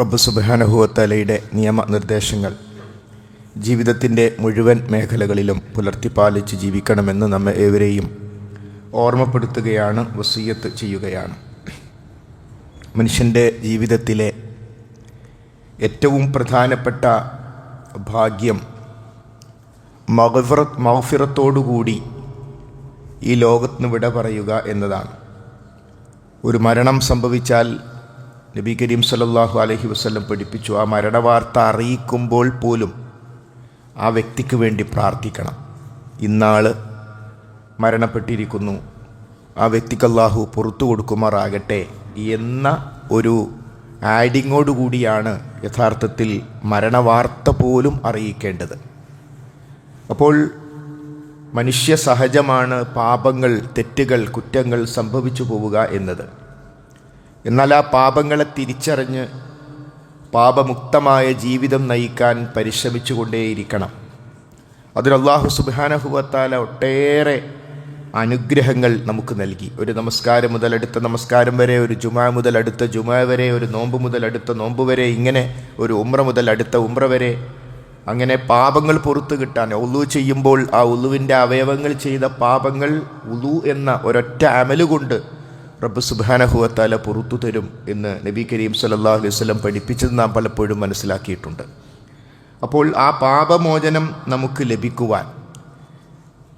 റബ്ബ് സുബാനഹുവത്തലയുടെ നിയമനിർദ്ദേശങ്ങൾ. ജീവിതത്തിന്റെ മുഴുവൻ മേഖലകളിലും പുലർത്തിപ്പാലിച്ച് ജീവിക്കണമെന്ന് നമ്മെ ഏവരെയും ഓർമ്മപ്പെടുത്തുകയാണ് വസീയത്ത് ചെയ്യുകയാണ്. മനുഷ്യന്റെ ജീവിതത്തിലെ ഏറ്റവും പ്രധാനപ്പെട്ട ഭാഗ്യം മഹഫിറ മഹഫിറത്തോടുകൂടി ഈ ലോകത്തിന് വിട പറയുക എന്നതാണ്. ഒരു മരണം സംഭവിച്ചാൽ നബി കരീം സല്ലല്ലാഹു അലഹി വസല്ലം പഠിപ്പിച്ചു ആ മരണവാർത്ത അറിയിക്കുമ്പോൾ പോലും ആ വ്യക്തിക്ക് വേണ്ടി പ്രാർത്ഥിക്കണം. ഇന്നാൾ മരണപ്പെട്ടിരിക്കുന്നു. ആ വ്യക്തിക്ക് അള്ളാഹു പുറത്തു കൊടുക്കുമാറാകട്ടെ എന്ന ഒരു ആഡിങ്ങോടുകൂടിയാണ് യഥാർത്ഥത്തിൽ മരണവാർത്ത പോലും അറിയിക്കേണ്ടത്. അപ്പോൾ മനുഷ്യ സഹജമാണ് പാപങ്ങൾ തെറ്റുകൾ കുറ്റങ്ങൾ സംഭവിച്ചു പോവുക എന്നത്. എന്നാൽ ആ പാപങ്ങളെ തിരിച്ചറിഞ്ഞ് പാപമുക്തമായ ജീവിതം നയിക്കാൻ പരിശ്രമിച്ചുകൊണ്ടേയിരിക്കണം. അതിന് അള്ളാഹു സുബാനഹുവത്താല ഒട്ടേറെ അനുഗ്രഹങ്ങൾ നമുക്ക് നൽകി. ഒരു നമസ്കാരം മുതൽ അടുത്ത നമസ്കാരം വരെ ഒരു ജുമാ മുതൽ അടുത്ത ജുമാ വരെ ഒരു നോമ്പ് മുതൽ അടുത്ത നോമ്പ് വരെ ഇങ്ങനെ ഒരു ഉമ്ര മുതൽ അടുത്ത ഉമ്ര വരെ അങ്ങനെ പാപങ്ങൾ പുറത്തു കിട്ടാൻ ഉളു ചെയ്യുമ്പോൾ ആ ഉളുവിന്റെ അവയവങ്ങൾ ചെയ്ത പാപങ്ങൾ ഉളു എന്ന ഒരൊറ്റ അമൽ കൊണ്ട് റബ്ബ് സുബാനഹുവത്താല പുറത്തു തരും എന്ന് നബി കരീം സല്ലല്ലാഹു അലൈഹി വസല്ലം പഠിപ്പിച്ചത് നാം പലപ്പോഴും മനസ്സിലാക്കിയിട്ടുണ്ട്. അപ്പോൾ ആ പാപമോചനം നമുക്ക് ലഭിക്കുവാൻ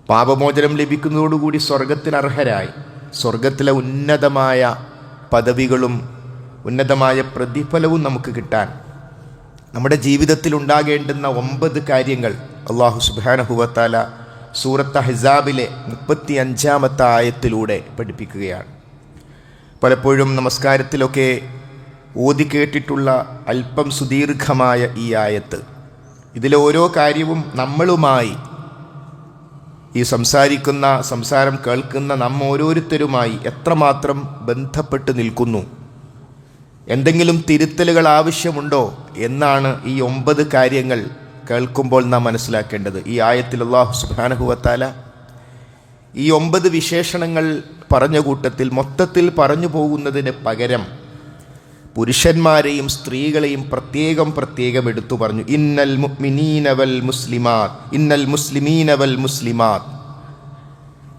പാപമോചനം ലഭിക്കുന്നതോടുകൂടി സ്വർഗത്തിന് അർഹരായി സ്വർഗത്തിലെ ഉന്നതമായ പദവികളും ഉന്നതമായ പ്രതിഫലവും നമുക്ക് കിട്ടാൻ നമ്മുടെ ജീവിതത്തിൽ ഉണ്ടാകേണ്ടുന്ന ഒമ്പത് കാര്യങ്ങൾ അള്ളാഹു സുബാനഹുവത്താല സൂറത്ത് ഹിസാബിലെ മുപ്പത്തി അഞ്ചാമത്തെ ആയത്തിലൂടെ പഠിപ്പിക്കുകയാണ്. പലപ്പോഴും നമസ്കാരത്തിലൊക്കെ ഓതി കേട്ടിട്ടുള്ള അല്പം സുദീർഘമായ ഈ ആയത്ത്. ഇതിലെ ഓരോ കാര്യവും നമ്മളുമായി ഈ സംസാരിക്കുന്ന സംസാരം കേൾക്കുന്ന നമ്മ ഓരോരുത്തരുമായി എത്രമാത്രം ബന്ധപ്പെട്ട് നിൽക്കുന്നു? എന്തെങ്കിലും തിരുത്തലുകൾ ആവശ്യമുണ്ടോ എന്നാണ് ഈ ഒമ്പത് കാര്യങ്ങൾ കേൾക്കുമ്പോൾ നാം മനസ്സിലാക്കേണ്ടത്. ഈ ആയത്തിൽ അള്ളാഹു സുബാനഹുവത്താല ഈ ഒമ്പത് വിശേഷണങ്ങൾ പറഞ്ഞ കൂട്ടത്തിൽ മൊത്തത്തിൽ പറഞ്ഞു പോകുന്നതിന് പകരം പുരുഷന്മാരെയും സ്ത്രീകളെയും പ്രത്യേകം പ്രത്യേകം എടുത്തു പറഞ്ഞു. ഇന്നൽ മുഅ്മിനീനവൽ മുസ്ലിമാത് ഇന്നൽ മുസ്ലിമീനവൽ മുസ്ലിമാത്.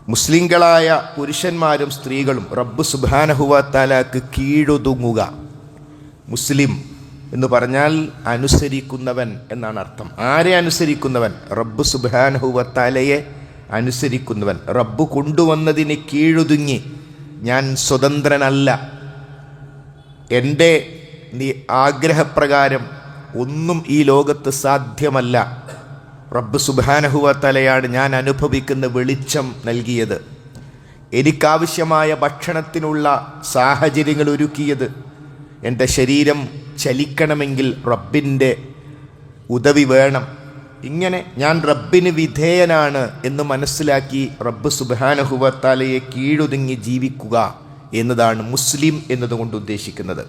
മുസ്ലിങ്ങളായ പുരുഷന്മാരും സ്ത്രീകളും റബ്ബ് സുബാനഹുവത്താലാക്ക് കീഴൊതുങ്ങുക. മുസ്ലിം എന്ന് പറഞ്ഞാൽ അനുസരിക്കുന്നവൻ എന്നാണ് അർത്ഥം. ആരെ അനുസരിക്കുന്നവൻ? റബ്ബ് സുബാനഹുവത്താലയെ അനുസരിക്കുന്നവൻ. റബ്ബ് കൊണ്ടുവന്നതിന് കീഴൊതുങ്ങി. ഞാൻ സ്വതന്ത്രനല്ല. എന്റെ ആഗ്രഹപ്രകാരം ഒന്നും ഈ ലോകത്ത് സാധ്യമല്ല. റബ്ബ് സുബാനഹുവ തലയാണ് ഞാൻ അനുഭവിക്കുന്ന വെളിച്ചം നൽകിയത്. എനിക്കാവശ്യമായ ഭക്ഷണത്തിനുള്ള സാഹചര്യങ്ങൾ ഒരുക്കിയത്. എന്റെ ശരീരം ചലിക്കണമെങ്കിൽ റബ്ബിന്റെ ഉദവി വേണം. ഇങ്ങനെ ഞാൻ റബ്ബിന് വിധേയനാണ് എന്ന് മനസ്സിലാക്കി റബ്ബ് സുബാനഹുവത്താലയെ കീഴൊതുങ്ങി ജീവിക്കുക എന്നതാണ് മുസ്ലിം എന്നതുകൊണ്ട് ഉദ്ദേശിക്കുന്നത്.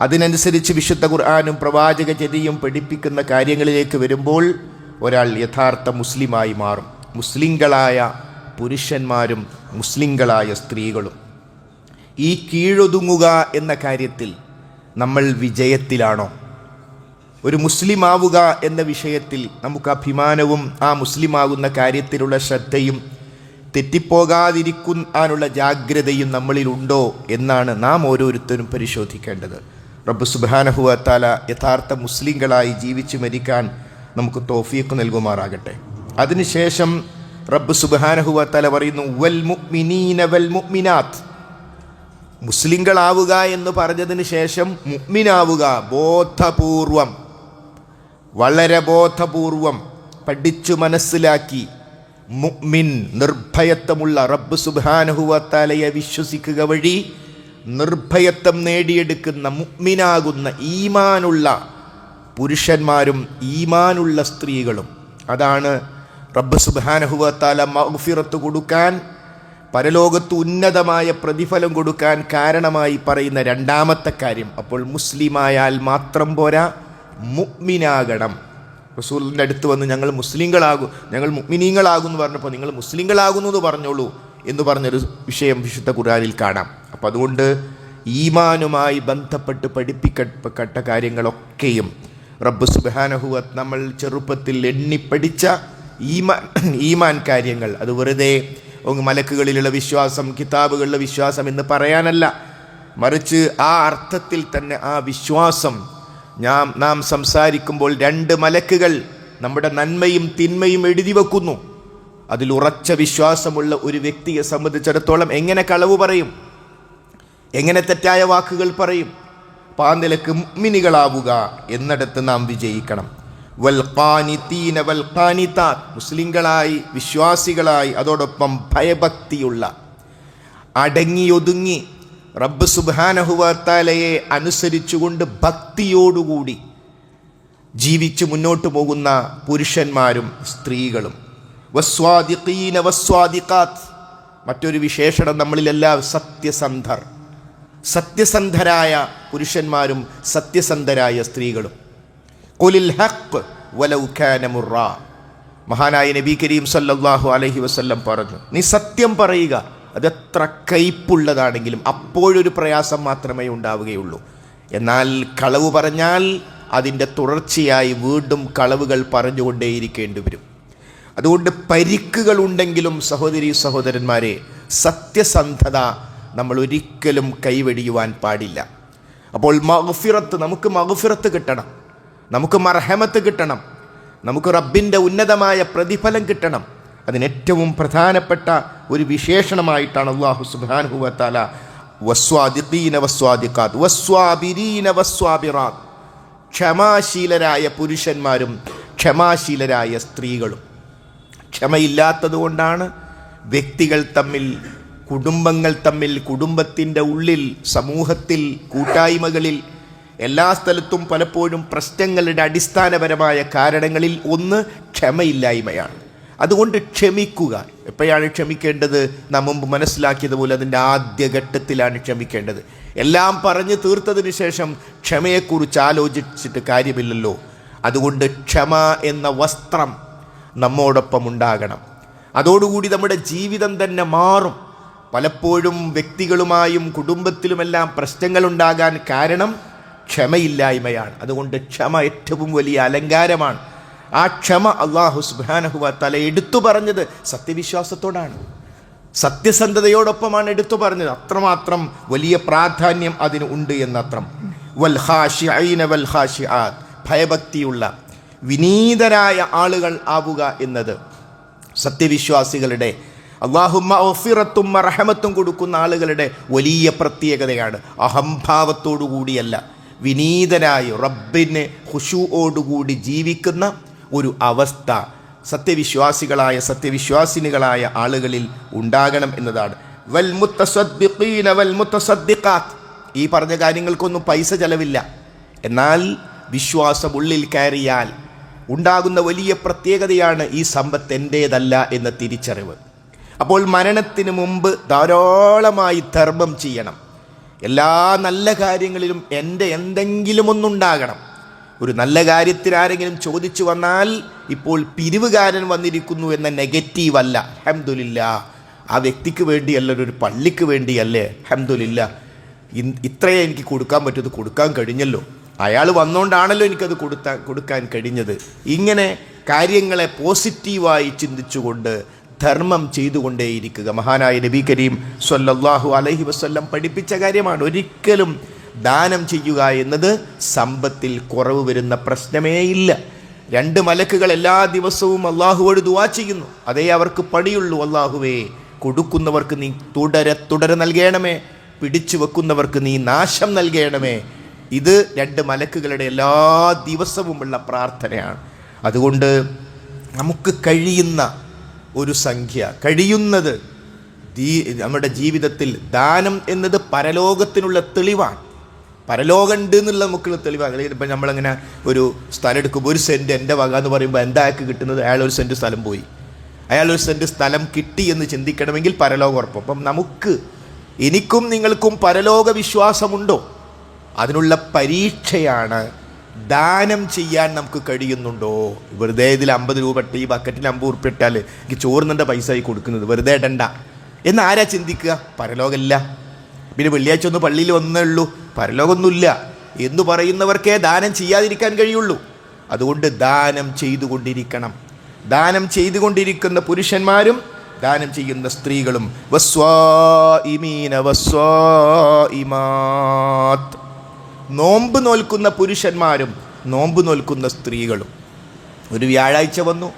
അതിനനുസരിച്ച് വിശുദ്ധ ഖുർആാനും പ്രവാചക ചെതിയും പഠിപ്പിക്കുന്ന കാര്യങ്ങളിലേക്ക് വരുമ്പോൾ ഒരാൾ യഥാർത്ഥ മുസ്ലിമായി മാറും. മുസ്ലിങ്ങളായ പുരുഷന്മാരും മുസ്ലിങ്ങളായ സ്ത്രീകളും. ഈ കീഴൊതുങ്ങുക എന്ന കാര്യത്തിൽ നമ്മൾ വിജയത്തിലാണോ? ഒരു മുസ്ലിം ആവുക എന്ന വിഷയത്തിൽ നമുക്ക് അഭിമാനവും ആ മുസ്ലിം ആകുന്ന കാര്യത്തിലുള്ള ശ്രദ്ധയും തെറ്റിപ്പോകാതിരിക്കാനുള്ള ജാഗ്രതയും നമ്മളിലുണ്ടോ എന്നാണ് നാം ഓരോരുത്തരും പരിശോധിക്കേണ്ടത്. റബ്ബ് സുബാനഹുവത്താല യഥാർത്ഥ മുസ്ലിങ്ങളായി ജീവിച്ചു മരിക്കാൻ നമുക്ക് തോഫിയൊക്കെ നൽകുമാറാകട്ടെ. അതിനുശേഷം റബ്ബ് സുബാനഹുവത്താല പറയുന്നു വൽ മുഅ്മിനീന വൽ മുഅ്മിനാത്ത്. മുസ്ലിങ്ങളാവുക എന്ന് പറഞ്ഞതിന് ശേഷം മുഅ്മിനാവുക ബോധപൂർവം. വളരെ ബോധപൂർവം പഠിച്ചു മനസ്സിലാക്കി മുഅ്മിൻ നിർഭയത്വമുള്ള റബ്ബ് സുബാനുഹുവത്താലയെ വിശ്വസിക്കുക വഴി നിർഭയത്വം നേടിയെടുക്കുന്ന മുഅ്മിനാകുന്ന ഈമാനുള്ള പുരുഷന്മാരും ഈമാനുള്ള സ്ത്രീകളും. അതാണ് റബ്ബ് സുബാനഹുവത്താല മഹ്ഫിറത്ത് കൊടുക്കാൻ പരലോകത്ത് ഉന്നതമായ പ്രതിഫലം കൊടുക്കാൻ കാരണമായി പറയുന്ന രണ്ടാമത്തെ കാര്യം. അപ്പോൾ മുസ്ലിമായാൽ മാത്രം പോരാ മുഅ്മിനാകണം. റസൂലിന്റെ അടുത്ത് വന്ന് ഞങ്ങൾ മുസ്ലിങ്ങളാകും ഞങ്ങൾ മുഗ്മിനീങ്ങളാകും എന്ന് പറഞ്ഞപ്പോൾ നിങ്ങൾ മുസ്ലിങ്ങളാകുന്നു എന്ന് പറഞ്ഞോളൂ എന്ന് പറഞ്ഞൊരു വിഷയം വിശുദ്ധ ഖുർആനിൽ കാണാം. അപ്പം അതുകൊണ്ട് ഈമാനുമായി ബന്ധപ്പെട്ട് പഠിപ്പിക്കപ്പെട്ട കാര്യങ്ങളൊക്കെയും റബ്ബ് സുബാനഹുവത്ത് നമ്മൾ ചെറുപ്പത്തിൽ എണ്ണിപ്പടിച്ച ഈമാൻ ഈമാൻ കാര്യങ്ങൾ. അത് വെറുതെ മലക്കുകളിലുള്ള വിശ്വാസം കിതാബുകളിലെ വിശ്വാസം എന്ന് പറയാനല്ല. മറിച്ച് ആ അർത്ഥത്തിൽ തന്നെ ആ വിശ്വാസം ഞാൻ നാം സംസാരിക്കുമ്പോൾ രണ്ട് മലക്കുകൾ നമ്മുടെ നന്മയും തിന്മയും എഴുതി വെക്കുന്നു. അതിൽ ഉറച്ച വിശ്വാസമുള്ള ഒരു വ്യക്തിയെ സംബന്ധിച്ചിടത്തോളം എങ്ങനെ കളവ് പറയും? എങ്ങനെ തെറ്റായ വാക്കുകൾ പറയും? അപ്പം മിനികളാവുക എന്നിടത്ത് നാം വിജയിക്കണം. വൽ ഖാനിതീന വൽ ഖാനിതാത്ത് മുസ്ലിങ്ങളായി വിശ്വാസികളായി അതോടൊപ്പം ഭയഭക്തിയുള്ള അടങ്ങിയൊതുങ്ങി റബ്ബ് സുബാനഹുവാത്താലയെ അനുസരിച്ചുകൊണ്ട് ഭക്തിയോടുകൂടി ജീവിച്ച് മുന്നോട്ട് പോകുന്ന പുരുഷന്മാരും സ്ത്രീകളും. വസ്വാദിഖീന വസ്വാദിഖാത്ത് മറ്റൊരു വിശേഷണം നമ്മളിലെല്ലാം സത്യസന്ധർ. സത്യസന്ധരായ പുരുഷന്മാരും സത്യസന്ധരായ സ്ത്രീകളും. കൊലിൽ ഹക്ക് വലൗഖാനമുറ മഹാനായ നബി കരീം സല്ലാഹു അലഹി വസ്ല്ലം പറഞ്ഞു നീ സത്യം പറയുക അതെത്ര കയ്പുള്ളതാണെങ്കിലും അപ്പോഴൊരു പ്രയാസം മാത്രമേ ഉണ്ടാവുകയുള്ളൂ. എന്നാൽ കളവ് പറഞ്ഞാൽ അതിന്റെ തുടർച്ചയായി വീണ്ടും കളവുകൾ പറഞ്ഞുകൊണ്ടേയിരിക്കേണ്ടി വരും അതുകൊണ്ട് പരിക്കുകൾ ഉണ്ടെങ്കിലും സഹോദരി സഹോദരന്മാരെ സത്യസന്ധത നമ്മൾ ഒരിക്കലും കൈവെടിയുവാൻ പാടില്ല. അപ്പോൾ മഹഫിറത്ത് നമുക്ക് മഹഫിറത്ത് കിട്ടണം. നമുക്ക് മർഹമത്ത് കിട്ടണം. നമുക്ക് റബ്ബിന്റെ ഉന്നതമായ പ്രതിഫലം കിട്ടണം. അതിന് ഏറ്റവും പ്രധാനപ്പെട്ട ഒരു വിശേഷണമായിട്ടാണ് അള്ളാഹു സുബ്ഹാനഹു വതആല വസ്വാദിഖീന വസ്വാദിഖാത്ത് വസ്വാബിരീന വസ്വാബിറാത്ത് ക്ഷമാശീലരായ പുരുഷന്മാരും ക്ഷമാശീലരായ സ്ത്രീകളും. ക്ഷമയില്ലാത്തതുകൊണ്ടാണ് വ്യക്തികൾ തമ്മിൽ കുടുംബങ്ങൾ തമ്മിൽ കുടുംബത്തിന്റെ ഉള്ളിൽ സമൂഹത്തിൽ കൂട്ടായ്മകളിൽ എല്ലാ സ്ഥലത്തും പലപ്പോഴും പ്രശ്നങ്ങളുടെ അടിസ്ഥാനപരമായ കാരണങ്ങളിൽ ഒന്ന് ക്ഷമയില്ലായ്മയാണ്. അതുകൊണ്ട് ക്ഷമിക്കുക. എപ്പോഴാണ് ക്ഷമിക്കേണ്ടത്? നാം മുമ്പ് മനസ്സിലാക്കിയതുപോലെ അതിന്റെ ആദ്യഘട്ടത്തിലാണ് ക്ഷമിക്കേണ്ടത്. എല്ലാം പറഞ്ഞ് തീർത്തതിന് ശേഷം ക്ഷമയെക്കുറിച്ച് ആലോചിച്ചിട്ട് കാര്യമില്ലല്ലോ. അതുകൊണ്ട് ക്ഷമ എന്ന വസ്ത്രം നമ്മോടൊപ്പം ഉണ്ടാകണം. അതോടുകൂടി നമ്മുടെ ജീവിതം തന്നെ മാറും. പലപ്പോഴും വ്യക്തികളുമായും കുടുംബത്തിലുമെല്ലാം പ്രശ്നങ്ങളുണ്ടാകാൻ കാരണം ക്ഷമയില്ലായ്മയാണ്. അതുകൊണ്ട് ക്ഷമ ഏറ്റവും വലിയ അലങ്കാരമാണ്. ആ ക്ഷമ അള്ളാഹു സുബാനഹുവ തല എടുത്തു പറഞ്ഞത് സത്യവിശ്വാസത്തോടാണ്. സത്യസന്ധതയോടൊപ്പമാണ് എടുത്തു പറഞ്ഞത്. അത്രമാത്രം വലിയ പ്രാധാന്യം അതിന് ഉണ്ട് എന്നത്രം. ഭയഭക്തിയുള്ള വിനീതരായ ആളുകൾ ആവുക എന്നത് സത്യവിശ്വാസികളുടെ അള്ളാഹുമ്മ ഒഫിറത്തും റഹമത്തും കൊടുക്കുന്ന ആളുകളുടെ വലിയ പ്രത്യേകതയാണ്. അഹംഭാവത്തോടു കൂടിയല്ല വിനീതനായി റബ്ബിന് ഹുഷുവോടുകൂടി ജീവിക്കുന്ന ഒരു അവസ്ഥ. സത്യവിശ്വാസികളായ സത്യവിശ്വാസിനികളായ ആളുകളിൽ ഉണ്ടാകണം എന്നതാണ്. വൽ മുത്തസദ്ദിഖീന വൽ മുത്തസദ്ദിഖാത്ത്. ഈ പറഞ്ഞ കാര്യങ്ങൾക്കൊന്നും പൈസ ചെലവില്ല. എന്നാൽ വിശ്വാസം ഉള്ളിൽ കയറിയാൽ ഉണ്ടാകുന്ന വലിയ പ്രത്യേകതയാണ് ഈ സമ്പത്ത് എന്റേതല്ല എന്ന തിരിച്ചറിവ്. അപ്പോൾ മരണത്തിന് മുമ്പ് ധാരാളമായി ധർമ്മം ചെയ്യണം. എല്ലാ നല്ല കാര്യങ്ങളിലും എന്റെ എന്തെങ്കിലും ഒന്നുണ്ടാകണം ഒരു നല്ല കാര്യത്തിന് ആരെങ്കിലും ചോദിച്ചു വന്നാൽ ഇപ്പോൾ പിരിവുകാരൻ വന്നിരിക്കുന്നു എന്ന നെഗറ്റീവ് അല്ല. ഹംദുലില്ല ആ വ്യക്തിക്ക് വേണ്ടിയല്ല ഒരു പള്ളിക്ക് വേണ്ടിയല്ലേ? ഹംദുലില്ല ഇത്രയേ എനിക്ക് കൊടുക്കാൻ പറ്റൂ കൊടുക്കാൻ കഴിഞ്ഞല്ലോ. അയാൾ വന്നുകൊണ്ടാണല്ലോ എനിക്കത് കൊടുത്താൻ കൊടുക്കാൻ കഴിഞ്ഞത്. ഇങ്ങനെ കാര്യങ്ങളെ പോസിറ്റീവായി ചിന്തിച്ചുകൊണ്ട് ധർമ്മം ചെയ്തുകൊണ്ടേയിരിക്കുക. മഹാനായ നബി കരീം സ്വല്ലല്ലാഹു അലഹി വസല്ലം പഠിപ്പിച്ച കാര്യമാണ്. ഒരിക്കലും ദാനം ചെയ്യുക എന്നത് സമ്പത്തിൽ കുറവ് വരുന്ന പ്രശ്നമേ ഇല്ല രണ്ട് മലക്കുകൾ എല്ലാ ദിവസവും അള്ളാഹുവോട് ദുവാ ചെയ്യുന്നു. അതേ അവർക്ക് പണിയുള്ളൂ അള്ളാഹുവേ. കൊടുക്കുന്നവർക്ക് നീ തുടരെ തുടരെ നൽകണമേ. പിടിച്ചു വെക്കുന്നവർക്ക് നീ നാശം നൽകണമേ. ഇത് രണ്ട് മലക്കുകളുടെ എല്ലാ ദിവസവുമുള്ള പ്രാർത്ഥനയാണ്. അതുകൊണ്ട് നമുക്ക് കഴിയുന്ന ഒരു സംഖ്യ കഴിയുന്നത് നമ്മുടെ ജീവിതത്തിൽ ദാനം എന്നത് പരലോകത്തിനുള്ള തെളിവാണ്. പരലോകമുണ്ട് എന്നുള്ള നമുക്കുള്ള തെളിവാണ് ഇപ്പം നമ്മളങ്ങനെ ഒരു സ്ഥലം എടുക്കുമ്പോൾ ഒരു സെന്റ് എന്റെ വക എന്ന് പറയുമ്പോൾ എന്താ അയാൾക്ക് കിട്ടുന്നത്? അയാൾ ഒരു സെന്റ് സ്ഥലം പോയി. അയാൾ ഒരു സെന്റ് സ്ഥലം കിട്ടി എന്ന് ചിന്തിക്കണമെങ്കിൽ പരലോകം ഉറപ്പം. അപ്പം നമുക്ക് എനിക്കും നിങ്ങൾക്കും പരലോക വിശ്വാസമുണ്ടോ? അതിനുള്ള പരീക്ഷയാണ് ദാനം ചെയ്യാൻ നമുക്ക് കഴിയുന്നുണ്ടോ? വെറുതെ ഇതിൽ അമ്പത് രൂപ ഇട്ട് ഈ ബക്കറ്റിൽ അമ്പത് ഉറുപ്പ് ഇട്ടാൽ എനിക്ക് ചോറിന്റെ പൈസ ആയി കൊടുക്കുന്നത്. വെറുതെ ഇടണ്ട. എന്നാരാ ചിന്തിക്കുക? പരലോകമല്ല. പിന്നെ വെള്ളിയാഴ്ച ഒന്ന് പള്ളിയിൽ വന്നേ ഉള്ളൂ. പരലോകമൊന്നുമില്ല. എന്ന് പറയുന്നവർക്കേ ദാനം ചെയ്യാതിരിക്കാൻ കഴിയുള്ളൂ. അതുകൊണ്ട് ദാനം ചെയ്തുകൊണ്ടിരിക്കണം. ദാനം ചെയ്തുകൊണ്ടിരിക്കുന്ന പുരുഷന്മാരും ദാനം ചെയ്യുന്ന സ്ത്രീകളും. നോമ്പ് നോൽക്കുന്ന പുരുഷന്മാരും നോമ്പ് നോൽക്കുന്ന സ്ത്രീകളും. ഒരു വ്യാഴാഴ്ച വന്നു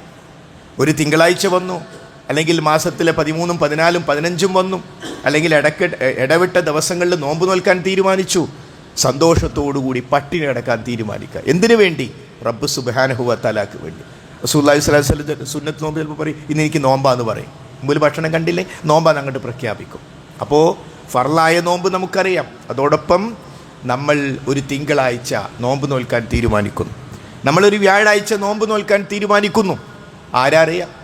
ഒരു തിങ്കളാഴ്ച വന്നു അല്ലെങ്കിൽ മാസത്തിലെ പതിമൂന്നും പതിനാലും പതിനഞ്ചും വന്നു. അല്ലെങ്കിൽ ഇടയ്ക്ക് ഇടവിട്ട ദിവസങ്ങളിൽ നോമ്പ് നോൽക്കാൻ തീരുമാനിച്ചു. സന്തോഷത്തോടുകൂടി പട്ടിണി അടക്കാൻ തീരുമാനിക്കുക. എന്തിനു വേണ്ടി? റബ്ബ് സുബാനഹുവ തലാക്ക് വേണ്ടി. റസൂല്ലാഹി സ്വലാഹു സ്വല സുന്നത്ത് നോമ്പ് ചിലപ്പോൾ പറയും ഇന്ന് എനിക്ക് നോമ്പാന്ന് പറയും. മുമ്പിൽ ഭക്ഷണം കണ്ടില്ലേ? നോമ്പാന്ന് അങ്ങോട്ട് പ്രഖ്യാപിക്കും. അപ്പോൾ ഫർലായ നോമ്പ് നമുക്കറിയാം. അതോടൊപ്പം നമ്മൾ ഒരു തിങ്കളാഴ്ച നോമ്പ് നോൽക്കാൻ തീരുമാനിക്കുന്നു. നമ്മളൊരു വ്യാഴാഴ്ച നോമ്പ് നോൽക്കാൻ തീരുമാനിക്കുന്നു. ആരാറിയാം?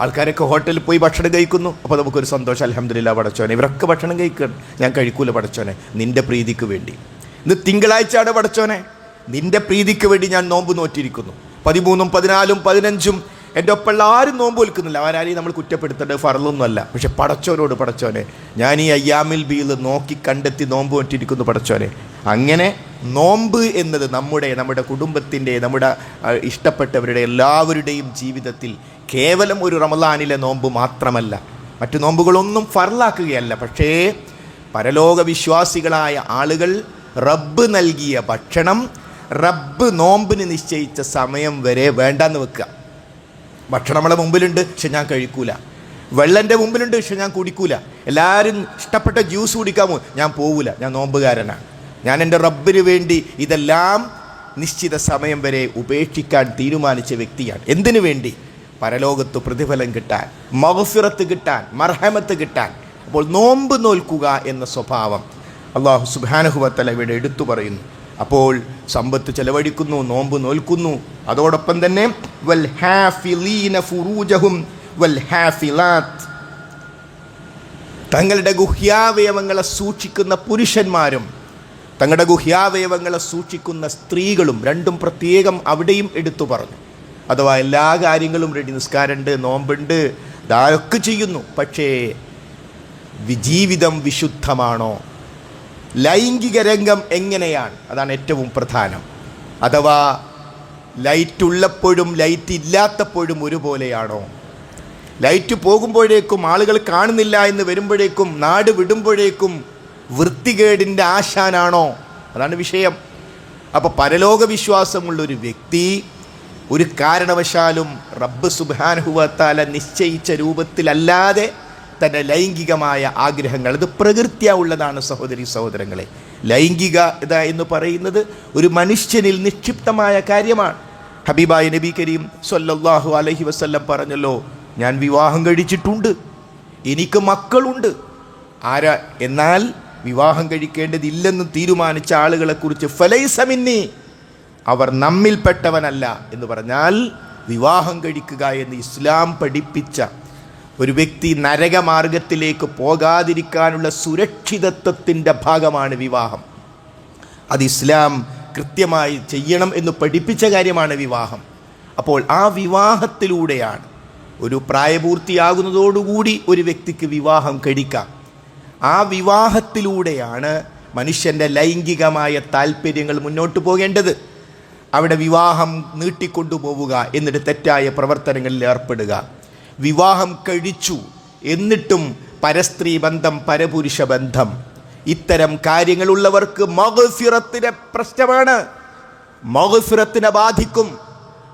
ആൾക്കാരൊക്കെ ഹോട്ടലിൽ പോയി ഭക്ഷണം കഴിക്കുന്നു. അപ്പോൾ നമുക്കൊരു സന്തോഷം. അലഹമ്മദില്ല പടച്ചോനെ ഇവരൊക്കെ ഭക്ഷണം കഴിക്കണം ഞാൻ കഴിക്കൂല പടച്ചോനെ നിന്റെ പ്രീതിക്ക് വേണ്ടി. ഇന്ന് തിങ്കളാഴ്ചയാണ് പടച്ചോനെ നിന്റെ പ്രീതിക്ക് വേണ്ടി ഞാൻ നോമ്പ് നോറ്റിരിക്കുന്നു. പതിമൂന്നും പതിനാലും പതിനഞ്ചും എന്റെ ഒപ്പമുള്ള ആരും നോമ്പ് വിൽക്കുന്നില്ല. അവരാരെയും നമ്മൾ കുറ്റപ്പെടുത്തേണ്ടത് ഫറലൊന്നുമല്ല. പക്ഷെ പടച്ചോനോട് പടച്ചോനെ ഞാൻ ഈ അയ്യാമിൽ ബീൽ നോക്കി കണ്ടെത്തി നോമ്പ് പറ്റിയിരിക്കുന്നു പടച്ചോനെ അങ്ങനെ നോമ്പ് എന്നത് നമ്മുടെ നമ്മുടെ കുടുംബത്തിന്റെ നമ്മുടെ ഇഷ്ടപ്പെട്ടവരുടെ എല്ലാവരുടെയും ജീവിതത്തിൽ കേവലം ഒരു റമലാനിലെ നോമ്പ് മാത്രമല്ല. മറ്റു നോമ്പുകളൊന്നും ഫറലാക്കുകയല്ല. പക്ഷേ പരലോക വിശ്വാസികളായ ആളുകൾ റബ്ബ് നൽകിയ ഭക്ഷണം റബ്ബ് നോമ്പിന് നിശ്ചയിച്ച സമയം വരെ വേണ്ടെന്ന് വെക്കുക. ഭക്ഷണം നമ്മളെ മുമ്പിലുണ്ട് പക്ഷെ ഞാൻ കഴിക്കൂല. വെള്ളന്റെ മുമ്പിലുണ്ട് പക്ഷെ ഞാൻ കുടിക്കൂല. എല്ലാവരും ഇഷ്ടപ്പെട്ട ജ്യൂസ് കുടിക്കാമോ ഞാൻ പോവില്ല ഞാൻ നോമ്പുകാരനാണ്. ഞാൻ എന്റെ റബ്ബിന് വേണ്ടി ഇതെല്ലാം നിശ്ചിത സമയം വരെ ഉപേക്ഷിക്കാൻ തീരുമാനിച്ച വ്യക്തിയാണ്. എന്തിനു വേണ്ടി? പരലോകത്ത് പ്രതിഫലം കിട്ടാൻ മഹഫിറത്ത് കിട്ടാൻ മർഹമത്ത് കിട്ടാൻ. അപ്പോൾ നോമ്പ് നോൽക്കുക എന്ന സ്വഭാവം അള്ളാഹു സുബാനഹുബത്തല ഇവിടെ എടുത്തു പറയുന്നു. അപ്പോൾ സമ്പത്ത് ചെലവഴിക്കുന്നു നോമ്പ് നോൽക്കുന്നു. അതോടൊപ്പം തന്നെ വൽ ഹാഫിലീന ഫുറൂജഹും വൽ തങ്ങളുടെ ഗുഹ്യാവയവങ്ങളെ സൂക്ഷിക്കുന്ന പുരുഷന്മാരും തങ്ങളുടെ ഗുഹ്യാവയവങ്ങളെ സൂക്ഷിക്കുന്ന സ്ത്രീകളും രണ്ടും പ്രത്യേകം അവിടെയും എടുത്തു പറഞ്ഞു. അഥവാ എല്ലാ കാര്യങ്ങളും റെഡി നിസ്കാരമുണ്ട് നോമ്പുണ്ട് ഇതൊക്കെ ചെയ്യുന്നു. പക്ഷേ വിജീവിതം വിശുദ്ധമാണോ? ലൈംഗിക രംഗം എങ്ങനെയാണ്? അതാണ് ഏറ്റവും പ്രധാനം. അഥവാ ലൈറ്റ് ഉള്ളപ്പോഴും ലൈറ്റ് ഇല്ലാത്തപ്പോഴും ഒരുപോലെയാണോ? ലൈറ്റ് പോകുമ്പോഴേക്കും ആളുകൾ കാണുന്നില്ല എന്ന് വരുമ്പോഴേക്കും നാട് വിടുമ്പോഴേക്കും വൃത്തികേടിന്റെ ആശാനാണോ? അതാണ് വിഷയം. അപ്പോൾ പരലോക വിശ്വാസമുള്ള ഒരു വ്യക്തി ഒരു കാരണവശാലും റബ്ബ് സുബാനുഹുവത്താല നിശ്ചയിച്ച രൂപത്തിലല്ലാതെ തന്റെ ലൈംഗികമായ ആഗ്രഹങ്ങൾ. അത് പ്രകൃത്യ ഉള്ളതാണ് സഹോദരി സഹോദരങ്ങളെ. ലൈംഗികത എന്ന് പറയുന്നത് ഒരു മനുഷ്യനിൽ നിക്ഷിപ്തമായ കാര്യമാണ്. ഹബീബായ നബി കരീം സൊല്ലാഹു അലഹി വസല്ലം പറഞ്ഞല്ലോ ഞാൻ വിവാഹം കഴിച്ചിട്ടുണ്ട്. എനിക്ക് മക്കളുണ്ട്. ആരാ? എന്നാൽ വിവാഹം കഴിക്കേണ്ടതില്ലെന്ന് തീരുമാനിച്ച ആളുകളെക്കുറിച്ച് ഫലൈസമിന്നി അവർ നമ്മിൽപ്പെട്ടവനല്ല എന്ന് പറഞ്ഞാൽ വിവാഹം കഴിക്കുക എന്ന് ഇസ്ലാം പഠിപ്പിച്ച ഒരു വ്യക്തി നരകമാർഗത്തിലേക്ക് പോകാതിരിക്കാനുള്ള സുരക്ഷിതത്വത്തിന്റെ ഭാഗമാണ് വിവാഹം. അത് ഇസ്ലാം കൃത്യമായി ചെയ്യണം എന്ന് പഠിപ്പിച്ച കാര്യമാണ് വിവാഹം. അപ്പോൾ ആ വിവാഹത്തിലൂടെയാണ് ഒരു പ്രായപൂർത്തിയാകുന്നതോടുകൂടി ഒരു വ്യക്തിക്ക് വിവാഹം കഴിക്കാം. ആ വിവാഹത്തിലൂടെയാണ് മനുഷ്യന്റെ ലൈംഗികമായ താല്പര്യങ്ങൾ മുന്നോട്ട് പോകേണ്ടത്. അവിടെ വിവാഹം നീട്ടിക്കൊണ്ടുപോവുക എന്നിട്ട് തെറ്റായ പ്രവർത്തനങ്ങളിൽ ഏർപ്പെടുക. വിവാഹം കഴിച്ചു എന്നിട്ടും പരസ്ത്രീ ബന്ധം പരപുരുഷ ബന്ധം ഇത്തരം കാര്യങ്ങളുള്ളവർക്ക് മഹഫിറത്തിന്റെ പ്രശ്നമാണ്. മഹഫിറത്തിനെ ബാധിക്കും.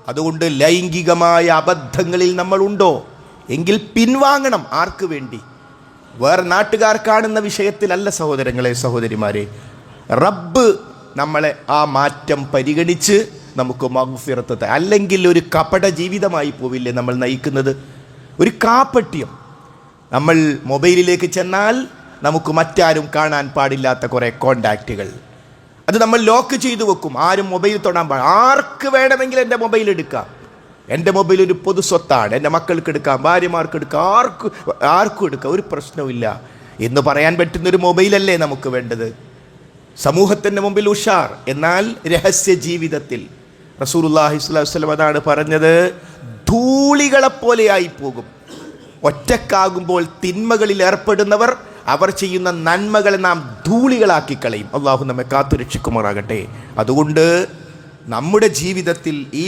അതുകൊണ്ട് ലൈംഗികമായ അബദ്ധങ്ങളിൽ നമ്മളുണ്ടോ? എങ്കിൽ പിൻവാങ്ങണം ആർക്ക് വേണ്ടി? വേറെ നാട്ടുകാർ കാണുന്ന വിഷയത്തിലല്ല സഹോദരങ്ങളെ സഹോദരിമാരെ. റബ്ബ് നമ്മളെ ആ മാറ്റം പരിഗണിച്ച് നമുക്ക് മഹഫിറത്ത് അല്ലെങ്കിൽ ഒരു കപട ജീവിതമായി പോവില്ലേ നമ്മൾ നയിക്കുന്നത്? ഒരു കാപ്പട്യം നമ്മൾ മൊബൈലിലേക്ക് ചെന്നാൽ നമുക്ക് മറ്റാരും കാണാൻ പാടില്ലാത്ത കുറേ കോണ്ടാക്റ്റുകൾ. അത് നമ്മൾ ലോക്ക് ചെയ്തു വെക്കും. ആരും മൊബൈൽ തൊടാൻ പാടില്ല. ആർക്ക് വേണമെങ്കിലും എന്റെ മൊബൈൽ എടുക്കാം. എന്റെ മൊബൈൽ ഒരു പൊതു സ്വത്താണ്. എന്റെ മക്കൾക്ക് എടുക്കാം ഭാര്യമാർക്ക് എടുക്കാം ആർക്ക് ആർക്കും എടുക്കാം. ഒരു പ്രശ്നവുമില്ല. എന്ന് പറയാൻ പറ്റുന്നൊരു മൊബൈലല്ലേ നമുക്ക് വേണ്ടത്? സമൂഹത്തിന്റെ മുമ്പിൽ ഉഷാർ. എന്നാൽ രഹസ്യ ജീവിതത്തിൽ അലൈഹി വസല്ലം അതാണ് പറഞ്ഞത് ധൂളികളെപ്പോലെയായി പോകും ഒറ്റക്കാകുമ്പോൾ തിന്മകളിൽ ഏർപ്പെടുന്നവർ അവർ ചെയ്യുന്ന നന്മകളെ നാം ധൂളികളാക്കി കളയും. അള്ളാഹു നമ്മെ കാത്തുരക്ഷിക്കുമാറാകട്ടെ അതുകൊണ്ട് നമ്മുടെ ജീവിതത്തിൽ ഈ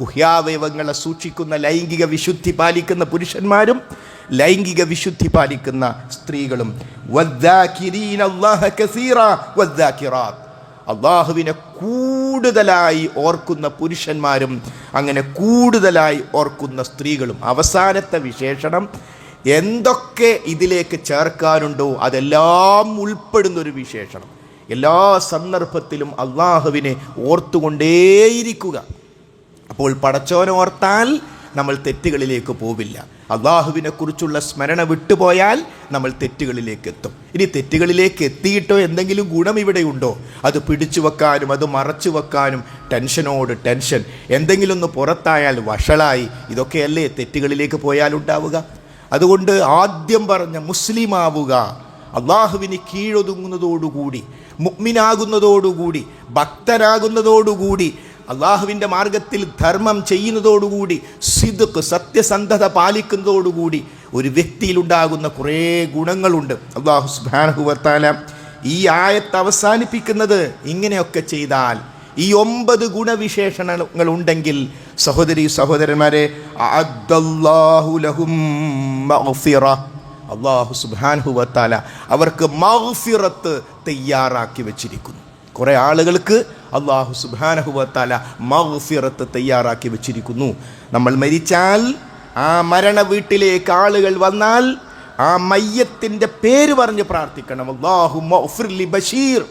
ഗുഹ്യാവയവങ്ങളെ സൂക്ഷിക്കുന്ന ലൈംഗിക വിശുദ്ധി പാലിക്കുന്ന പുരുഷന്മാരും ലൈംഗിക വിശുദ്ധി പാലിക്കുന്ന സ്ത്രീകളും. അള്ളാഹുവിനെ കൂടുതലായി ഓർക്കുന്ന പുരുഷന്മാരും അങ്ങനെ കൂടുതലായി ഓർക്കുന്ന സ്ത്രീകളും. അവസാനത്തെ വിശേഷണം എന്തൊക്കെ ഇതിലേക്ക് ചേർക്കാനുണ്ടോ അതെല്ലാം ഉൾപ്പെടുന്ന ഒരു വിശേഷണം. എല്ലാ സന്ദർഭത്തിലും അള്ളാഹുവിനെ ഓർത്തുകൊണ്ടേയിരിക്കുക. അപ്പോൾ പടച്ചോനെ ഓർത്താൽ നമ്മൾ തെറ്റുകളിലേക്ക് പോവില്ല. അള്ളാഹുവിനെ കുറിച്ചുള്ള സ്മരണ വിട്ടുപോയാൽ നമ്മൾ തെറ്റുകളിലേക്ക് എത്തും. ഇനി തെറ്റുകളിലേക്ക് എത്തിയിട്ടോ എന്തെങ്കിലും ഗുണം ഇവിടെയുണ്ടോ അത് പിടിച്ചു വെക്കാനും അത് മറച്ചു വെക്കാനും ടെൻഷനോട് ടെൻഷൻ. എന്തെങ്കിലും ഒന്ന് പുറത്തായാൽ വഷളായി. ഇതൊക്കെയല്ലേ തെറ്റുകളിലേക്ക് പോയാൽ ഉണ്ടാവുക? അതുകൊണ്ട് ആദ്യം പറഞ്ഞ മുസ്ലിം ആവുക അള്ളാഹുവിന് കീഴൊതുങ്ങുന്നതോടുകൂടി മുഗ്മിനാകുന്നതോടുകൂടി ഭക്തനാകുന്നതോടുകൂടി അള്ളാഹുവിന്റെ മാർഗത്തിൽ ധർമ്മം ചെയ്യുന്നതോടുകൂടി സിദുക്ക് സത്യസന്ധത പാലിക്കുന്നതോടുകൂടി ഒരു വ്യക്തിയിലുണ്ടാകുന്ന കുറേ ഗുണങ്ങളുണ്ട് അള്ളാഹു സുബാനഹുവത്താല ഈ ആയത്ത് അവസാനിപ്പിക്കുന്നത് ഇങ്ങനെയൊക്കെ ചെയ്താൽ ഈ ഒമ്പത് ഗുണവിശേഷണങ്ങൾ ഉണ്ടെങ്കിൽ സഹോദരി സഹോദരന്മാരെ. അള്ളാഹു സുബാൻഹുവത്താല അവർക്ക് മഗ്ഫിറത്ത് തയ്യാറാക്കി വെച്ചിരിക്കുന്നു കുറേ ആളുകൾക്ക് അള്ളാഹു സുബാനഹുവത്താല മൗഫിറത്ത് തയ്യാറാക്കി വെച്ചിരിക്കുന്നു. നമ്മൾ മരിച്ചാൽ ആ മരണ വീട്ടിലേക്ക് ആളുകൾ വന്നാൽ ആ മയ്യത്തിന്റെ പേര് പറഞ്ഞ് പ്രാർത്ഥിക്കണം. അള്ളാഹു മൗഫിർലി ബഷീർ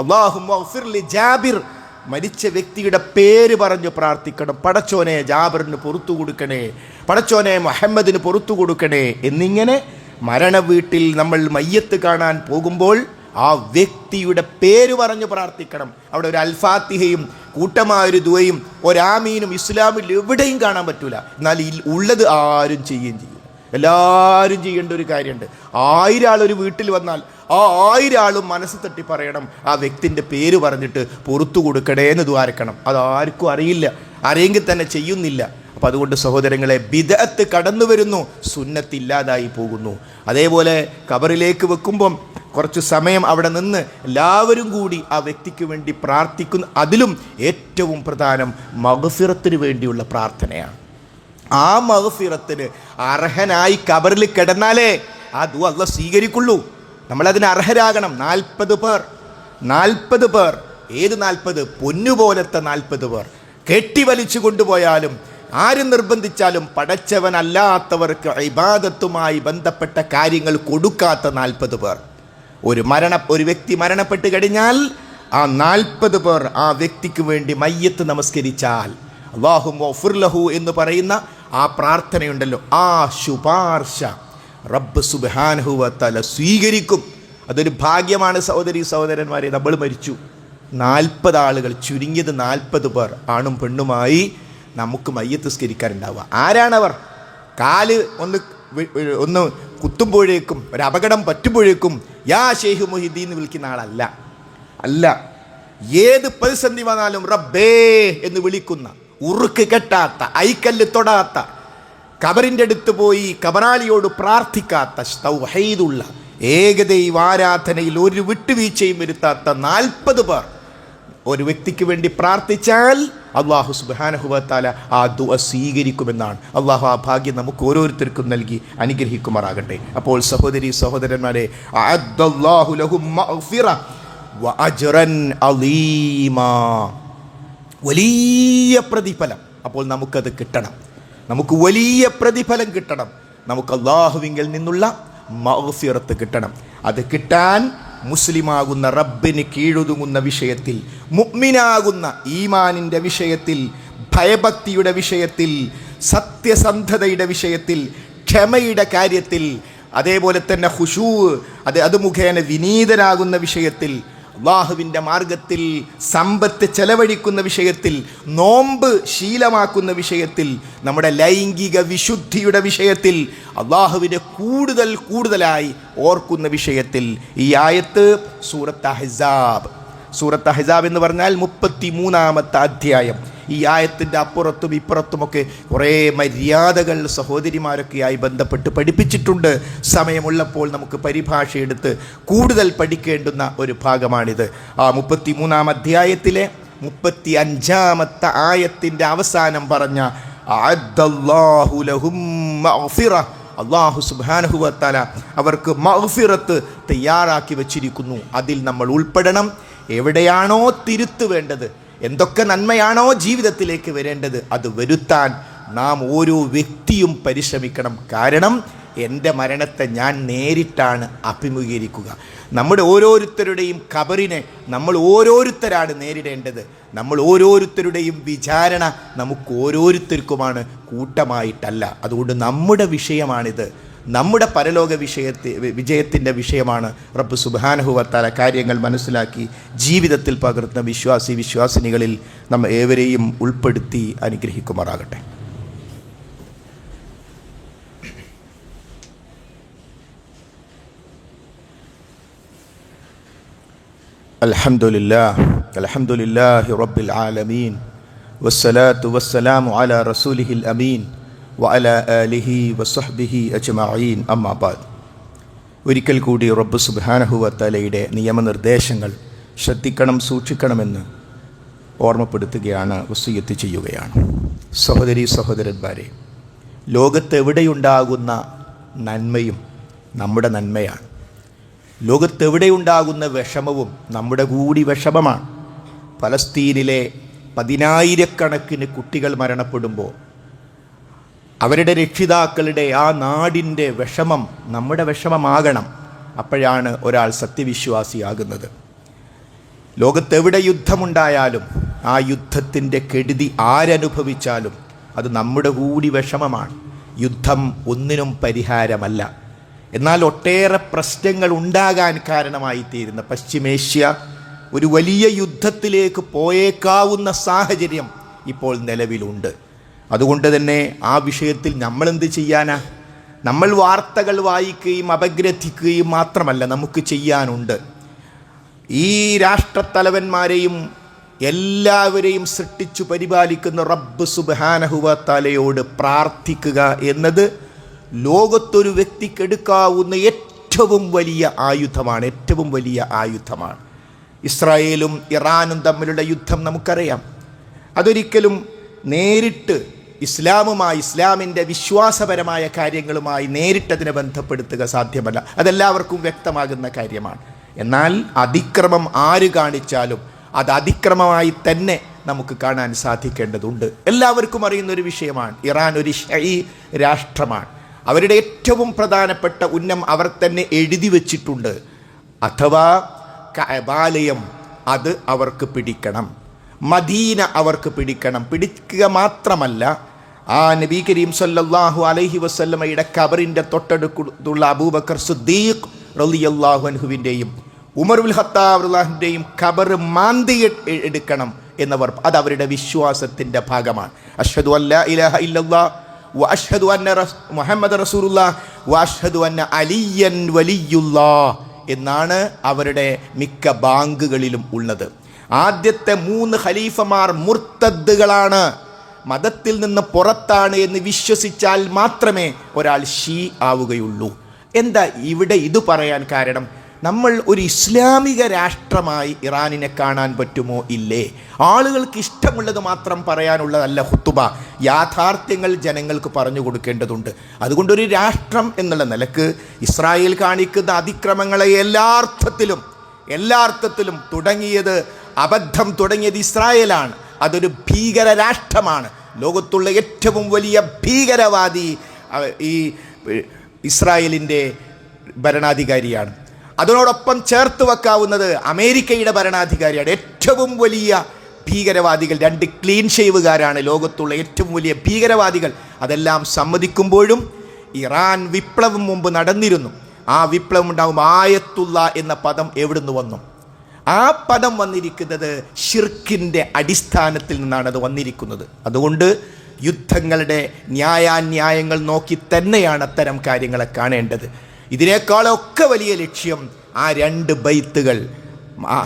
അള്ളാഹു മൗഫിർലി ജാബിർ. മരിച്ച വ്യക്തിയുടെ പേര് പറഞ്ഞ് പ്രാർത്ഥിക്കണം. പടച്ചോനെ ജാബറിന് പുറത്തു കൊടുക്കണേ പടച്ചോനെ മുഹമ്മദിന് പുറത്തു കൊടുക്കണേ എന്നിങ്ങനെ മരണ വീട്ടിൽ നമ്മൾ മയ്യത്ത് കാണാൻ പോകുമ്പോൾ ആ വ്യക്തിയുടെ പേര് പറഞ്ഞ് പ്രാർത്ഥിക്കണം. അവിടെ ഒരു അൽഫാത്തിഹയും കൂട്ടമായൊരു ദുവയും ഒരാമീനും ഇസ്ലാമിൽ എവിടെയും കാണാൻ പറ്റൂല. എന്നാൽ ഈ ഉള്ളത് ആരും ചെയ്യുകയും ചെയ്യും എല്ലാവരും ചെയ്യേണ്ട ഒരു കാര്യമുണ്ട്. ആയിരം ആൾ ഒരു വീട്ടിൽ വന്നാൽ ആ ആയിരം ആളും മനസ്സ് തട്ടി പറയണം ആ വ്യക്തിന്റെ പേര് പറഞ്ഞിട്ട് പുറത്തു കൊടുക്കണേ എന്ന് ദ്വാരക്കണം. അതാർക്കും അറിയില്ല. അറിയെങ്കിൽ തന്നെ ചെയ്യുന്നില്ല. അപ്പം അതുകൊണ്ട് സഹോദരങ്ങളെ ബിദഅത്ത് കടന്നു വരുന്നു സുന്നത്തില്ലാതായി പോകുന്നു. അതേപോലെ കബറിലേക്ക് വെക്കുമ്പം കുറച്ച് സമയം അവിടെ നിന്ന് എല്ലാവരും കൂടി ആ വ്യക്തിക്ക് വേണ്ടി പ്രാർത്ഥിക്കുന്നു അതിലും ഏറ്റവും പ്രധാനം മഹഫിറത്തിന് വേണ്ടിയുള്ള പ്രാർത്ഥനയാണ്. ആ മഹഫിറത്തിന് അർഹനായി കബറിൽ കിടന്നാലേ ആ ദു അല്ല സ്വീകരിക്കുള്ളൂ. നമ്മളതിന് അർഹരാകണം. നാൽപ്പത് പേർ. നാൽപ്പത് പേർ. ഏത് നാൽപ്പത്? പൊന്നുപോലത്തെ നാൽപ്പത് പേർ. കെട്ടിവലിച്ചു കൊണ്ടുപോയാലും ആര് നിർബന്ധിച്ചാലും പടച്ചവനല്ലാത്തവർക്ക് ഇബാദത്തുമായി ബന്ധപ്പെട്ട കാര്യങ്ങൾ കൊടുക്കാത്ത നാൽപ്പത് പേർ. ഒരു മരണ ഒരു വ്യക്തി മരണപ്പെട്ട് കഴിഞ്ഞാൽ ആ നാൽപ്പത് പേർ ആ വ്യക്തിക്ക് വേണ്ടി മയ്യത്ത് നമസ്കരിച്ചാൽ. അള്ളാഹു ഫുർലഹു എന്ന് പറയുന്ന ആ പ്രാർത്ഥനയുണ്ടല്ലോ. ആ ശുപാർശ റബ്ബ് സുബാൻഹുവ തല സ്വീകരിക്കും. അതൊരു ഭാഗ്യമാണ് സഹോദരി സഹോദരന്മാരെ. നമ്മൾ മരിച്ചു. നാൽപ്പത് ആളുകൾ ചുരുങ്ങിയത് നാൽപ്പത് പേർ ആണും പെണ്ണുമായി നമുക്ക് മയ്യത്ത് സ്കരിക്കാറുണ്ടാവുക ആരാണവർ? കാൽ ഒന്ന് ഒന്ന് കുത്തുമ്പോഴേക്കും ഒരു അപകടം പറ്റുമ്പോഴേക്കും യാ ഷെയ്ഖ് മൊഹിദ്ദീൻ എന്ന് വിളിക്കുന്ന ആളല്ല. അല്ല ഏത് പ്രതിസന്ധി വന്നാലും റബ്ബേ എന്ന് വിളിക്കുന്ന ഉറുക്ക് കെട്ടാത്ത ഐക്കല്ല് തൊടാത്ത കബറിന്റെ അടുത്ത് പോയി കബറാളിയോട് പ്രാർത്ഥിക്കാത്ത സ്തൗഹൈദുള്ള ഏകദൈവ ആരാധനയിൽ ഒരു വിട്ടുവീഴ്ചയും വരുത്താത്ത നാൽപ്പത് പേർ ഒരു വ്യക്തിക്ക് വേണ്ടി പ്രാർത്ഥിച്ചാൽ അള്ളാഹു സുബാനഹുബത്താല ആ ദുവ സ്വീകരിക്കുമെന്നാണ്. അള്ളാഹു ആ ഭാഗ്യം നമുക്ക് ഓരോരുത്തർക്കും നൽകി അനുഗ്രഹിക്കുമാറാകട്ടെ. അപ്പോൾ സഹോദരി സഹോദരന്മാരെ വലിയ പ്രതിഫലം. അപ്പോൾ നമുക്കത് കിട്ടണം. നമുക്ക് വലിയ പ്രതിഫലം കിട്ടണം. നമുക്ക് അള്ളാഹുവിങ്കിൽ നിന്നുള്ള മഗ്ഫിറത്ത് കിട്ടണം. അത് കിട്ടാൻ മുസ്ലിമാകുന്ന റബ്ബിന് കീഴൊതുങ്ങുന്ന വിഷയത്തിൽ മുഗ്മിനാകുന്ന ഈമാനിന്റെ വിഷയത്തിൽ ഭയഭക്തിയുടെ വിഷയത്തിൽ സത്യസന്ധതയുടെ വിഷയത്തിൽ ക്ഷമയുടെ കാര്യത്തിൽ അതേപോലെ തന്നെ ഹുഷൂ അത് അത് മുഖേന വിനീതനാകുന്ന വിഷയത്തിൽ അള്ളാഹുവിന്റെ മാർഗത്തിൽ സമ്പത്ത് ചെലവഴിക്കുന്ന വിഷയത്തിൽ നോമ്പ് ശീലമാക്കുന്ന വിഷയത്തിൽ നമ്മുടെ ലൈംഗിക വിശുദ്ധിയുടെ വിഷയത്തിൽ അള്ളാഹുവിനെ കൂടുതൽ കൂടുതലായി ഓർക്കുന്ന വിഷയത്തിൽ ഈ ആയത്ത് സൂറത്ത് അഹസാബ്. സൂറത്ത് അഹസാബ് എന്ന് പറഞ്ഞാൽ മുപ്പത്തി മൂന്നാമത്തെ അധ്യായം. ഈ ആയത്തിന്റെ അപ്പുറത്തും ഇപ്പുറത്തുമൊക്കെ കുറേ മര്യാദകൾ സഹോദരിമാരൊക്കെയായി ബന്ധപ്പെട്ട് പഠിപ്പിച്ചിട്ടുണ്ട്. സമയമുള്ളപ്പോൾ നമുക്ക് പരിഭാഷ എടുത്ത് കൂടുതൽ പഠിക്കേണ്ടുന്ന ഒരു ഭാഗമാണിത്. ആ മുപ്പത്തി മൂന്നാം അധ്യായത്തിലെ മുപ്പത്തി അഞ്ചാമത്തെ ആയത്തിന്റെ അവസാനം പറഞ്ഞ. അള്ളാഹു സുബാനഹുവത്താല അവർക്ക് മഹഫിറത്ത് തയ്യാറാക്കി വച്ചിരിക്കുന്നു. അതിൽ നമ്മൾ ഉൾപ്പെടണം. എവിടെയാണോ തിരുത്ത് വേണ്ടത്. എന്തൊക്കെ നന്മയാണോ ജീവിതത്തിലേക്ക് വരേണ്ടത് അത് വരുത്താൻ നാം ഓരോ വ്യക്തിയും പരിശ്രമിക്കണം. കാരണം എന്റെ മരണത്തെ ഞാൻ നേരിട്ടാണ് അഭിമുഖീകരിക്കുക. നമ്മുടെ ഓരോരുത്തരുടെയും കബറിനെ നമ്മൾ ഓരോരുത്തരാണ് നേരിടേണ്ടത്. നമ്മൾ ഓരോരുത്തരുടെയും വിചാരണ നമുക്ക് ഓരോരുത്തർക്കുമാണ് കൂട്ടമായിട്ടല്ല. അതുകൊണ്ട് നമ്മുടെ വിഷയമാണിത്. നമ്മുടെ പരലോക വിഷയത്തെ വിജയത്തിന്റെ വിഷയമാണ് റബ്ബ് സുബാനഹുവത്താല കാര്യങ്ങൾ മനസ്സിലാക്കി ജീവിതത്തിൽ പകർത്തുന്ന വിശ്വാസി വിശ്വാസിനികളിൽ നമ്മ ഏവരെയും ഉൾപ്പെടുത്തി അനുഗ്രഹിക്കുമാറാകട്ടെ. അലഹമുല്ലാ അലഹമുല്ലാ റബ്ബിൽ ആലമീൻ. വസ്സലാത്തു വസ്സലാമു അല റസൂലിഹിൽ അമീൻ. വഅല ആലിഹി വസഹ്ബിഹി അജ്മഈൻ അമ്മാബാദ് ഒരിക്കൽ കൂടി റബ്ബ് സുബാനഹുവത്തലയുടെ നിയമനിർദ്ദേശങ്ങൾ ശ്രദ്ധിക്കണം സൂക്ഷിക്കണമെന്ന് ഓർമ്മപ്പെടുത്തുകയാണ് വസീയത്ത് ചെയ്യുകയാണ്. സഹോദരി സഹോദരന്മാരെ ലോകത്തെവിടെയുണ്ടാകുന്ന നന്മയും നമ്മുടെ നന്മയാണ്. ലോകത്തെവിടെയുണ്ടാകുന്ന വിഷമവും നമ്മുടെ കൂടി വിഷമമാണ്. ഫലസ്തീനിലെ പതിനായിരക്കണക്കിന് കുട്ടികൾ മരണപ്പെടുമ്പോൾ അവരുടെ രക്ഷിതാക്കളുടെ ആ നാടിന്റെ വിഷമം നമ്മുടെ വിഷമമാകണം. അപ്പോഴാണ് ഒരാൾ സത്യവിശ്വാസിയാകുന്നത്. ലോകത്തെവിടെ യുദ്ധമുണ്ടായാലും ആ യുദ്ധത്തിന്റെ കെടുതി ആരനുഭവിച്ചാലും അത് നമ്മുടെ കൂടി വിഷമമാണ്. യുദ്ധം ഒന്നിനും പരിഹാരമല്ല. എന്നാൽ ഒട്ടേറെ പ്രശ്നങ്ങൾ ഉണ്ടാകാൻ കാരണമായി തീരുന്ന പശ്ചിമേഷ്യ ഒരു വലിയ യുദ്ധത്തിലേക്ക് പോയേക്കാവുന്ന സാഹചര്യം ഇപ്പോൾ നിലവിലുണ്ട്. അതുകൊണ്ട് തന്നെ ആ വിഷയത്തിൽ നമ്മൾ എന്ത് ചെയ്യാനാ? നമ്മൾ വാർത്തകൾ വായിക്കുകയും അപഗ്രഥിക്കുകയും മാത്രമല്ല നമുക്ക് ചെയ്യാനുണ്ട്. ഈ രാഷ്ട്രത്തലവന്മാരെയും എല്ലാവരെയും സൃഷ്ടിച്ചു പരിപാലിക്കുന്ന റബ്ബ് സുബാനഹുവ തലയോട് പ്രാർത്ഥിക്കുക എന്നത് ലോകത്തൊരു വ്യക്തിക്കെടുക്കാവുന്ന ഏറ്റവും വലിയ ആയുധമാണ് ഏറ്റവും വലിയ ആയുധമാണ്. ഇസ്രായേലും ഇറാനും തമ്മിലുള്ള യുദ്ധം നമുക്കറിയാം. അതൊരിക്കലും നേരിട്ട് ഇസ്ലാമുമായി ഇസ്ലാമിന്റെ വിശ്വാസപരമായ കാര്യങ്ങളുമായി നേരിട്ടതിനെ ബന്ധപ്പെടുത്തുക സാധ്യമല്ല. അതെല്ലാവർക്കും വ്യക്തമാകുന്ന കാര്യമാണ്. എന്നാൽ അതിക്രമം ആര് കാണിച്ചാലും അത് അതിക്രമമായി തന്നെ നമുക്ക് കാണാൻ സാധിക്കേണ്ടതുണ്ട്. എല്ലാവർക്കും അറിയുന്ന ഒരു വിഷയമാണ്. ഇറാൻ ഒരു ഷൈ രാഷ്ട്രമാണ്. അവരുടെ ഏറ്റവും പ്രധാനപ്പെട്ട ഉന്നം അവർ തന്നെ എഴുതി വച്ചിട്ടുണ്ട്. അഥവാ കബാലയം അത് അവർക്ക് പിടിക്കണം. മദീന അവർക്ക് പിടിക്കണം. പിടിക്കുക മാത്രമല്ല ആ നബി കരീം സല്ലാഹു അലഹി വസല്ലമയുടെ കബറിന്റെ തൊട്ടടുക്കുള്ള അബൂബക്കർ സുദ്ദീഖ് റളിയല്ലാഹു അൻഹുവിന്റെയും ഉമർ ഉൽ ഹത്താബ്ലാഹിന്റെയും കബർ മാന്തി എടുക്കണം എന്നവർ അത് അവരുടെ വിശ്വാസത്തിന്റെ ഭാഗമാണ്. അഷ്ഹദു അല്ലാ ഇലഹ ഇല്ലല്ലാ അന്ന മുഹമ്മദ് റസൂലുള്ള വ അന്ന അലിയൻ വലിയുല്ലാ എന്നാണ് അവരുടെ മിക്ക ബാങ്കുകളിലും ഉള്ളത്. ആദ്യത്തെ മൂന്ന് ഖലീഫമാർ മുർത്തദ്ദുകളാണ്. മതത്തിൽ നിന്ന് പുറത്താണ് എന്ന് വിശ്വസിച്ചാൽ മാത്രമേ ഒരാൾ ഷീ ആവുകയുള്ളൂ. എന്താ ഇവിടെ ഇത് പറയാൻ കാരണം? നമ്മൾ ഒരു ഇസ്ലാമിക രാഷ്ട്രമായി ഇറാനിനെ കാണാൻ പറ്റുമോ? ഇല്ലേ. ആളുകൾക്ക് ഇഷ്ടമുള്ളത് മാത്രം പറയാനുള്ളതല്ല ഹുത്തുബ യാഥാർത്ഥ്യങ്ങൾ ജനങ്ങൾക്ക് പറഞ്ഞു കൊടുക്കേണ്ടതുണ്ട്. അതുകൊണ്ടൊരു രാഷ്ട്രം എന്നുള്ള നിലയ്ക്ക് ഇസ്രായേൽ കാണിക്കുന്ന അതിക്രമങ്ങളെ എല്ലാർത്ഥത്തിലും എല്ലാർത്ഥത്തിലും തുടങ്ങിയത് അബദ്ധം തുടങ്ങിയത് ഇസ്രായേലാണ്. അതൊരു ഭീകര രാഷ്ട്രമാണ് ലോകത്തുള്ള ഏറ്റവും വലിയ ഭീകരവാദി ഈ ഇസ്രായേലിന്റെ ഭരണാധികാരിയാണ്. അതിനോടൊപ്പം ചേർത്ത് വെക്കാവുന്നത് അമേരിക്കയുടെ ഭരണാധികാരിയാണ്. ഏറ്റവും വലിയ ഭീകരവാദികൾ രണ്ട് ക്ലീൻ ഷേവുകാരാണ് ലോകത്തുള്ള ഏറ്റവും വലിയ ഭീകരവാദികൾ. അതെല്ലാം സമ്മതിക്കുമ്പോഴും ഇറാൻ വിപ്ലവം മുമ്പ് നടന്നിരുന്നു. ആ വിപ്ലവം ഉണ്ടാകും ആയത്തുള്ള എന്ന പദം എവിടുന്ന് വന്നു? ആ പദം വന്നിരിക്കുന്നത് ഷിർക്കിന്റെ അടിസ്ഥാനത്തിൽ നിന്നാണ് അത് വന്നിരിക്കുന്നത്. അതുകൊണ്ട് യുദ്ധങ്ങളുടെ ന്യായാന്യായങ്ങൾ നോക്കി തന്നെയാണ് അത്തരം കാര്യങ്ങളെ കാണേണ്ടത്. ഇതിനേക്കാളൊക്കെ വലിയ ലക്ഷ്യം ആ രണ്ട് ബൈത്തുകൾ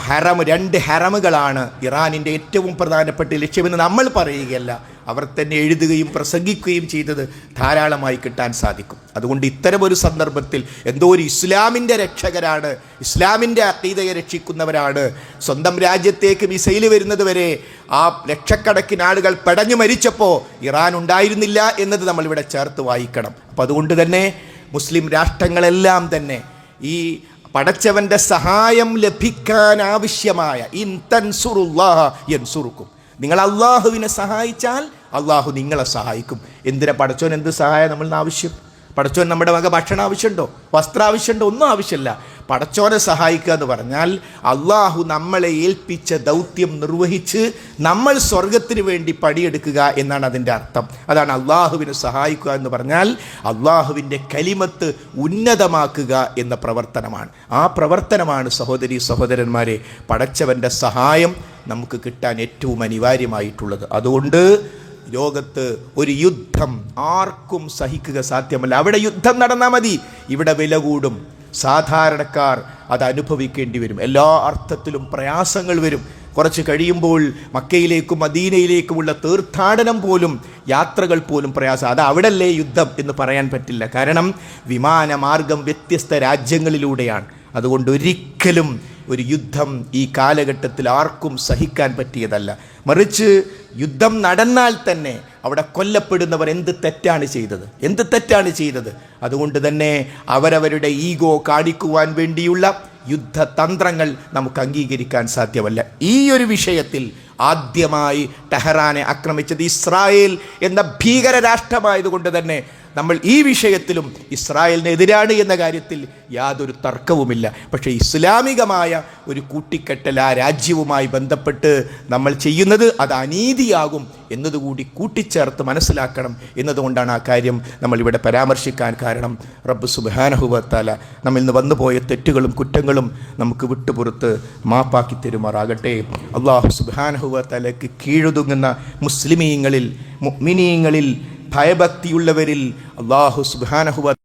ഹറം രണ്ട് ഹറമുകളാണ് ഇറാനിന്റെ ഏറ്റവും പ്രധാനപ്പെട്ട ലക്ഷ്യമെന്ന് നമ്മൾ പറയുകയല്ല. അവർ തന്നെ എഴുതുകയും പ്രസംഗിക്കുകയും ചെയ്തത് ധാരാളമായി കിട്ടാൻ സാധിക്കും. അതുകൊണ്ട് ഇത്തരമൊരു സന്ദർഭത്തിൽ എന്തോ ഒരു ഇസ്ലാമിന്റെ രക്ഷകരാണ് ഇസ്ലാമിന്റെ അതീതയെ രക്ഷിക്കുന്നവരാണ്. സ്വന്തം രാജ്യത്തേക്ക് മിസൈൽ വരുന്നത് വരെ ആ ലക്ഷക്കണക്കിന് ആളുകൾ പടഞ്ഞു മരിച്ചപ്പോൾ ഇറാൻ ഉണ്ടായിരുന്നില്ല എന്നത് നമ്മളിവിടെ ചേർത്ത് വായിക്കണം. അപ്പം അതുകൊണ്ട് തന്നെ മുസ്ലിം രാഷ്ട്രങ്ങളെല്ലാം തന്നെ ഈ പടച്ചവന്റെ സഹായം ലഭിക്കാൻ ആവശ്യമായ ഇൻ തൻസുറുല്ലാഹ എൻസുറുക്കും നിങ്ങൾ അള്ളാഹുവിനെ സഹായിച്ചാൽ അള്ളാഹു നിങ്ങളെ സഹായിക്കും. എന്തിനാ പടച്ചോൻ എന്ത് സഹായം നമ്മളിന് ആവശ്യം? പടച്ചോൻ നമ്മുടെ വക ഭക്ഷണം ആവശ്യമുണ്ടോ? വസ്ത്രം ആവശ്യമുണ്ടോ? ഒന്നും ആവശ്യമില്ല. പടച്ചോനെ സഹായിക്കുക എന്ന് പറഞ്ഞാൽ അള്ളാഹു നമ്മളെ ഏൽപ്പിച്ച ദൗത്യം നിർവഹിച്ച് നമ്മൾ സ്വർഗത്തിന് വേണ്ടി പടിയെടുക്കുക എന്നാണ് അതിന്റെ അർത്ഥം. അതാണ് അള്ളാഹുവിനെ സഹായിക്കുക എന്ന് പറഞ്ഞാൽ അള്ളാഹുവിന്റെ കലിമത്ത് ഉന്നതമാക്കുക എന്ന പ്രവർത്തനമാണ്. ആ പ്രവർത്തനമാണ് സഹോദരി സഹോദരന്മാരെ പടച്ചവന്റെ സഹായം നമുക്ക് കിട്ടാൻ ഏറ്റവും അനിവാര്യമായിട്ടുള്ളത്. അതുകൊണ്ട് ലോകത്ത് ഒരു യുദ്ധം ആർക്കും സഹിക്കുക സാധ്യമല്ല. അവിടെ യുദ്ധം നടന്നാൽ മതി. ഇവിടെ വില കൂടും. സാധാരണക്കാർ അത് അനുഭവിക്കേണ്ടി വരും. എല്ലാ അർത്ഥത്തിലും പ്രയാസങ്ങൾ വരും. കുറച്ച് കഴിയുമ്പോൾ മക്കയിലേക്കും മദീനയിലേക്കുമുള്ള തീർത്ഥാടനം പോലും യാത്രകൾ പോലും പ്രയാസം. അത് അവിടല്ലേ യുദ്ധം എന്ന് പറയാൻ പറ്റില്ല. കാരണം വിമാനമാർഗം വ്യത്യസ്ത രാജ്യങ്ങളിലൂടെയാണ്. അതുകൊണ്ട് ഒരിക്കലും ഒരു യുദ്ധം ഈ കാലഘട്ടത്തിൽ ആർക്കും സഹിക്കാൻ പറ്റിയതല്ല. മറിച്ച് യുദ്ധം നടന്നാൽ തന്നെ അവിടെ കൊല്ലപ്പെടുന്നവർ എന്ത് തെറ്റാണ് ചെയ്തത്? എന്ത് തെറ്റാണ് ചെയ്തത്? അതുകൊണ്ട് തന്നെ അവരവരുടെ ഈഗോ കാണിക്കുവാൻ വേണ്ടിയുള്ള യുദ്ധതന്ത്രങ്ങൾ നമുക്ക് അംഗീകരിക്കാൻ സാധ്യമല്ല. ഈ ഒരു വിഷയത്തിൽ ആദ്യമായി ടെഹ്റാനെ ആക്രമിച്ചത് ഇസ്രായേൽ എന്ന ഭീകര രാഷ്ട്രമായതുകൊണ്ട് തന്നെ നമ്മൾ ഈ വിഷയത്തിലും ഇസ്രായേലിനെതിരാണ് എന്ന കാര്യത്തിൽ യാതൊരു തർക്കവുമില്ല. പക്ഷേ ഇസ്ലാമികമായ ഒരു കൂട്ടിക്കെട്ടൽ ആ രാജ്യവുമായി ബന്ധപ്പെട്ട് നമ്മൾ ചെയ്യുന്നത് അത് അനീതിയാകും എന്നതുകൂടി കൂട്ടിച്ചേർത്ത് മനസ്സിലാക്കണം എന്നതുകൊണ്ടാണ് ആ കാര്യം നമ്മളിവിടെ പരാമർശിക്കാൻ കാരണം. റബ്ബ് സുബാനഹുബത്താല നമ്മിൽ നിന്ന് വന്നുപോയ തെറ്റുകളും കുറ്റങ്ങളും നമുക്ക് വിട്ടുപുറത്ത് മാപ്പാക്കി തരുമാറാകട്ടെ. അള്ളാഹു സുബാനഹുബത്താലയ്ക്ക് കീഴൊതുങ്ങുന്ന മുസ്ലിമീങ്ങളിൽ മുഅ്മിനീങ്ങളിൽ ഭയഭക്തിയുള്ളവരിൽ അള്ളാഹു സുബാനഹുവ